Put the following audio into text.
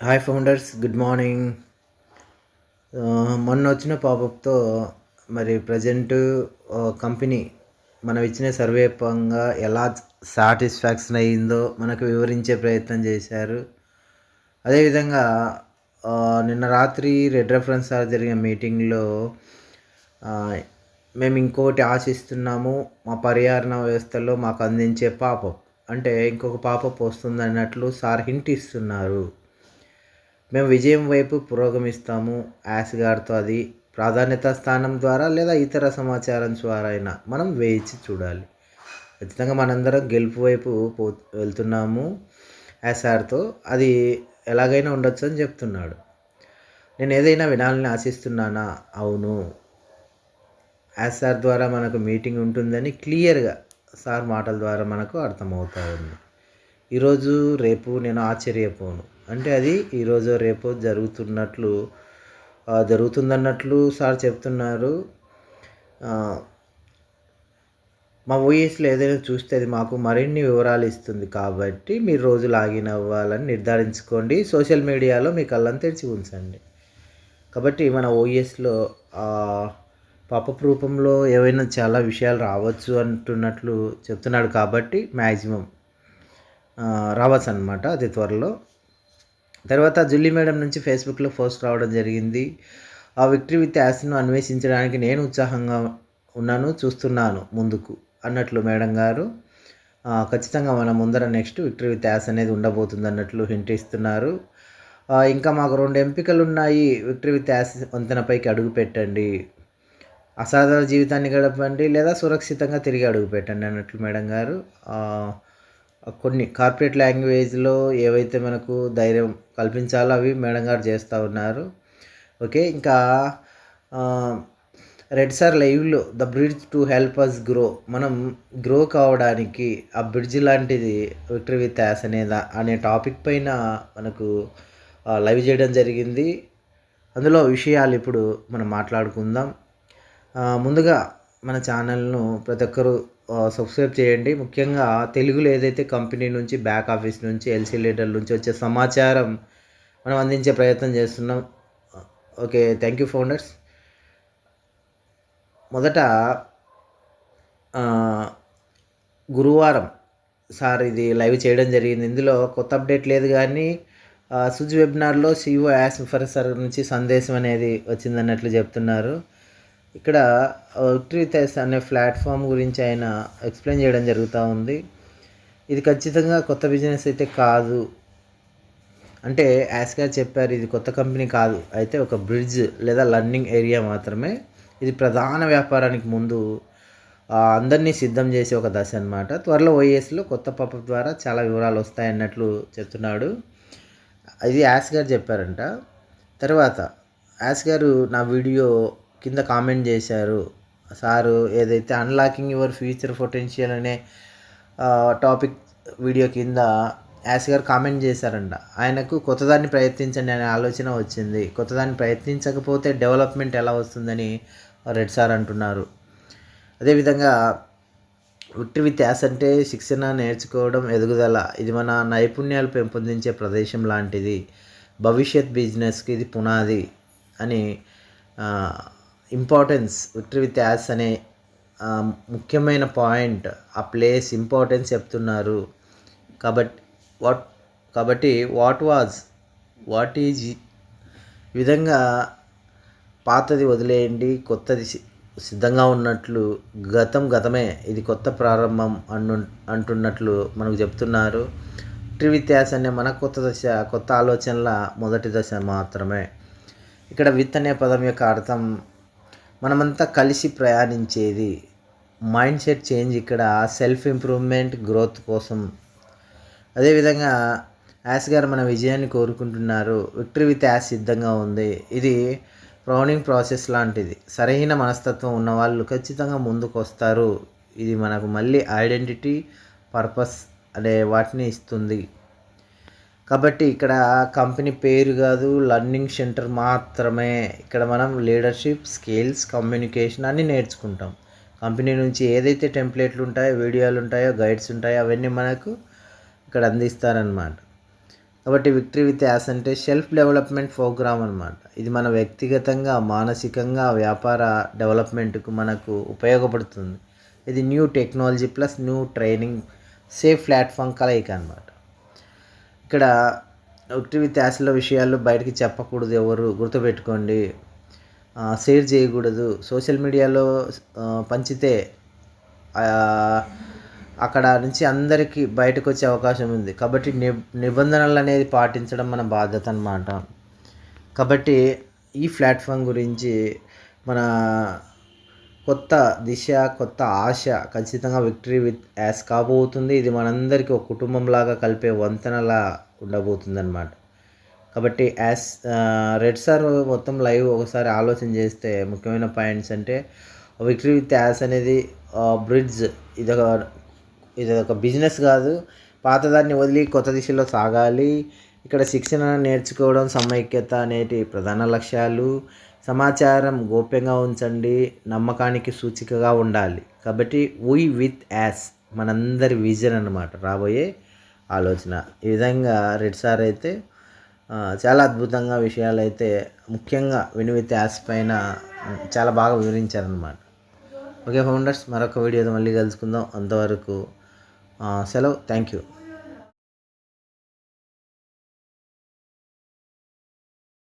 Hi founders good morning మొన్న వచ్చిన పాపప్తో మరి ప్రజెంట్ కంపెనీ మనం ఇచ్చిన సర్వే పరంగా ఎలా సాటిస్ఫాక్షన్ అయ్యిందో మనకు వివరించే ప్రయత్నం చేశారు. అదేవిధంగా uh, నిన్న రాత్రి రెడ్ రెఫరెన్స్ సార్ జరిగిన మీటింగ్లో uh, మేము ఇంకోటి ఆశిస్తున్నాము మా పర్యావరణ వ్యవస్థలో మాకు అందించే పాపప్ అంటే ఇంకొక పాపప్ వస్తుంది అన్నట్లు సార్ హింట్ ఇస్తున్నారు. మేము విజయం వైపు పురోగమిస్తాము యాస్ గారితో అది ప్రాధాన్యత స్థానం ద్వారా లేదా ఇతర సమాచారం ద్వారా అయినా మనం వేయించి చూడాలి. ఖచ్చితంగా మనందరం గెలుపు వైపు పో వెళ్తున్నాము యాసార్తో సార్తో అది ఎలాగైనా ఉండొచ్చు అని చెప్తున్నాడు. నేను ఏదైనా వినాలని ఆశిస్తున్నానా? అవును. యాస్ సార్ ద్వారా మనకు మీటింగ్ ఉంటుందని క్లియర్గా సార్ మాటల ద్వారా మనకు అర్థమవుతా ఉంది. ఈరోజు రేపు నేను ఆశ్చర్యపోను. అంటే అది ఈరోజు రేపు జరుగుతున్నట్లు జరుగుతుందన్నట్లు సార్ చెప్తున్నారు. మా ఓఎస్లో ఏదైనా చూస్తే అది మాకు మరిన్ని వివరాలు ఇస్తుంది కాబట్టి మీరు రోజు లాగిన్ అవ్వాలని నిర్ధారించుకోండి. సోషల్ మీడియాలో మీ కళ్ళని తెరిచి ఉంచండి. కాబట్టి మన ఓఎస్లో పాపప్ రూపంలో ఏవైనా చాలా విషయాలు రావచ్చు అంటున్నట్లు చెప్తున్నాడు కాబట్టి మ్యాక్సిమం రావచ్చు అనమాట అతి త్వరలో. తర్వాత జుల్లి మేడం నుంచి ఫేస్బుక్లో పోస్ట్ రావడం జరిగింది. ఆ విక్టరీ విత్ యాస్ను అన్వేషించడానికి నేను ఉత్సాహంగా ఉన్నాను చూస్తున్నాను ముందుకు అన్నట్లు మేడం గారు. ఖచ్చితంగా మన ముందర నెక్స్ట్ విక్టరీ విత్ యాస్ అనేది ఉండబోతుంది అన్నట్లు హింట్ ఇస్తున్నారు ఇంకా మాకు రెండు ఎంపికలు ఉన్నాయి. విక్టరీ విత్ యాస్ వంతెనపైకి అడుగు పెట్టండి. అసాధారణ జీవితాన్ని గడపండి లేదా సురక్షితంగా తిరిగి అడుగు పెట్టండి అన్నట్లు మేడం గారు. కొన్ని కార్పొరేట్ లాంగ్వేజ్లో ఏవైతే మనకు ధైర్యం కల్పించాలో అవి మేడం గారు చేస్తూ ఉన్నారు. ఓకే ఇంకా రెడ్ సార్ లైవ్లో the bridge to help us grow మనం గ్రో కావడానికి ఆ బ్రిడ్జ్ లాంటిది విక్టరీ విత్ యాస్ అనేదా అనే టాపిక్ పైన మనకు లైవ్ చేయడం జరిగింది. అందులో విషయాలు ఇప్పుడు మనం మాట్లాడుకుందాం. ముందుగా మన ఛానల్ను ప్రతి ఒక్కరూ సబ్స్క్రైబ్ చేయండి. ముఖ్యంగా తెలుగులో ఏదైతే కంపెనీ నుంచి బ్యాక్ ఆఫీస్ నుంచి ఎల్సీ లీడర్ నుంచి వచ్చే సమాచారం మనం అందించే ప్రయత్నం చేస్తున్నాం. ఓకే థ్యాంక్ యూ ఫౌండర్స్ మొదట గురువారం సార్ ఇది లైవ్ చేయడం జరిగింది. ఇందులో కొత్త అప్డేట్ లేదు కానీ సుజ్ వెబినార్లో సిఇఓ యాస్ సార్ నుంచి సందేశం అనేది వచ్చిందన్నట్లు చెప్తున్నారు. ఇక్కడ విక్టరీతెస్ అనే ప్లాట్ఫామ్ గురించి ఆయన ఎక్స్ప్లెయిన్ చేయడం జరుగుతూ ఉంది. ఇది ఖచ్చితంగా కొత్త బిజినెస్ అయితే కాదు. అంటే యాస్గా చెప్పారు ఇది కొత్త కంపెనీ కాదు. అయితే ఒక బ్రిడ్జ్ లేదా లర్నింగ్ ఏరియా మాత్రమే. ఇది ప్రధాన వ్యాపారానికి ముందు అందరినీ సిద్ధం చేసే ఒక దశ అనమాట త్వరలో ఓఎస్లో కొత్త పప్ప ద్వారా చాలా వివరాలు వస్తాయన్నట్లు చెప్తున్నాడు. ఇది యాస్ గారు చెప్పారంట. తర్వాత యాస్ గారు నా వీడియో కింద కామెంట్ చేశారు. సారు ఏదైతే అన్లాకింగ్ యువర్ ఫ్యూచర్ పొటెన్షియల్ అనే టాపిక్ వీడియో కింద యాస్ గారు కామెంట్ చేశారంట. ఆయనకు కొత్తదాన్ని ప్రయత్నించండి అనే ఆలోచన వచ్చింది. కొత్తదాన్ని ప్రయత్నించకపోతే డెవలప్మెంట్ ఎలా వస్తుందని రెడ్ సార్ అంటున్నారు. అదేవిధంగా విక్టరీ విత్ యాస్ అంటే శిక్షణ నేర్చుకోవడం ఎదుగుదల. ఇది మన నైపుణ్యాలు పెంపొందించే ప్రదేశం లాంటిది. భవిష్యత్ బిజినెస్కి ఇది పునాది అని ఇంపార్టెన్స్ విక్టరీ విత్ యాస్ అనే ముఖ్యమైన పాయింట్ ఆ ప్లేస్ ఇంపార్టెన్స్ చెప్తున్నారు. కాబట్టి వాట్ కాబట్టి వాట్ వాజ్ వాట్ ఈజ్ విధంగా పాతది వదిలేయండి కొత్తది సి- సిద్ధంగా ఉన్నట్లు గతం గతమే ఇది కొత్త ప్రారంభం అను అంటున్నట్లు మనకు చెప్తున్నారు. త్రివిత్యాస్ అనే మన కొత్త దశ కొత్త ఆలోచనల మొదటి దశ మాత్రమే. ఇక్కడ విత్ అనే పదం యొక్క అర్థం మనమంతా కలిసి ప్రయాణించేది. మైండ్ సెట్ చేంజ్ ఇక్కడ సెల్ఫ్ ఇంప్రూవ్మెంట్ గ్రోత్ కోసం. అదేవిధంగా యాస్ గారు మన విజయాన్ని కోరుకుంటున్నారు. విక్టరీ విత్ యాస్ సిద్ధంగా ఉంది. ఇది ప్రౌనింగ్ ప్రాసెస్ లాంటిది. సరైన మనస్తత్వం ఉన్నవాళ్ళు ఖచ్చితంగా ముందుకు వస్తారు ఇది మనకు మళ్ళీ ఐడెంటిటీ పర్పస్ అనే వాటిని ఇస్తుంది. కాబట్టి ఇక్కడ కంపెనీ పేరు కాదు లర్నింగ్ సెంటర్ మాత్రమే. ఇక్కడ మనం లీడర్షిప్ స్కిల్స్ కమ్యూనికేషన్ అన్నీ నేర్చుకుంటాం. కంపెనీ నుంచి ఏదైతే టెంప్లెట్లు ఉంటాయో వీడియోలు ఉంటాయో గైడ్స్ ఉంటాయో అవన్నీ మనకు ఇక్కడ అందిస్తారనమాట కాబట్టి విక్టరీ విత్ యాస్ అంటే సెల్ఫ్ డెవలప్మెంట్ ప్రోగ్రామ్ అనమాట ఇది మన వ్యక్తిగతంగా మానసికంగా వ్యాపార డెవలప్మెంట్కు మనకు ఉపయోగపడుతుంది. ఇది new technology plus new training safe platform కలయిక అనమాట ఇక్కడ ఒకటివి విత్ విషయాలు బయటికి చెప్పకూడదు ఎవరు గుర్తుపెట్టుకోండి. షేర్ చేయకూడదు. సోషల్ మీడియాలో పంచితే అక్కడ నుంచి అందరికీ బయటకు వచ్చే అవకాశం ఉంది. కాబట్టి ని నిబంధనలు అనేది పాటించడం మన బాధ్యత అన్నమాట. కాబట్టి ఈ ప్లాట్ఫామ్ గురించి మన కొత్త దిశ కొత్త ఆశ ఖచ్చితంగా విక్టరీ విత్ యాస్ కాబోతుంది. ఇది మనందరికీ ఒక కుటుంబంలాగా కలిపే వంతెనలా ఉండబోతుంది అనమాట కాబట్టి యాస్ రెడ్ సార్ మొత్తం లైవ్ ఒకసారి ఆలోచన చేస్తే ముఖ్యమైన పాయింట్స్ అంటే విక్టరీ విత్ యాస్ అనేది బ్రిడ్జ్ ఇదొక ఇది ఒక బిజినెస్ కాదు. పాతదాన్ని వదిలి కొత్త దిశలో సాగాలి. ఇక్కడ శిక్షణ నేర్చుకోవడం సమైక్యత అనేటి ప్రధాన లక్ష్యాలు. సమాచారం గోప్యంగా ఉంచండి నమ్మకానికి సూచికగా ఉండాలి. కాబట్టి వీ విత్ యాస్ మనందరి విజన్ అన్నమాట. రాబోయే ఆలోచన. ఈ విధంగా రెడ్ సార్ అయితే చాలా అద్భుతంగా విషయాలు అయితే ముఖ్యంగా వినివిత్ యాస్ పైన చాలా బాగా వివరించారనమాట ఓకే ఫౌండర్స్ మరొక వీడియోతో మళ్ళీ కలుసుకుందాం. అంతవరకు సెలవు. Thank you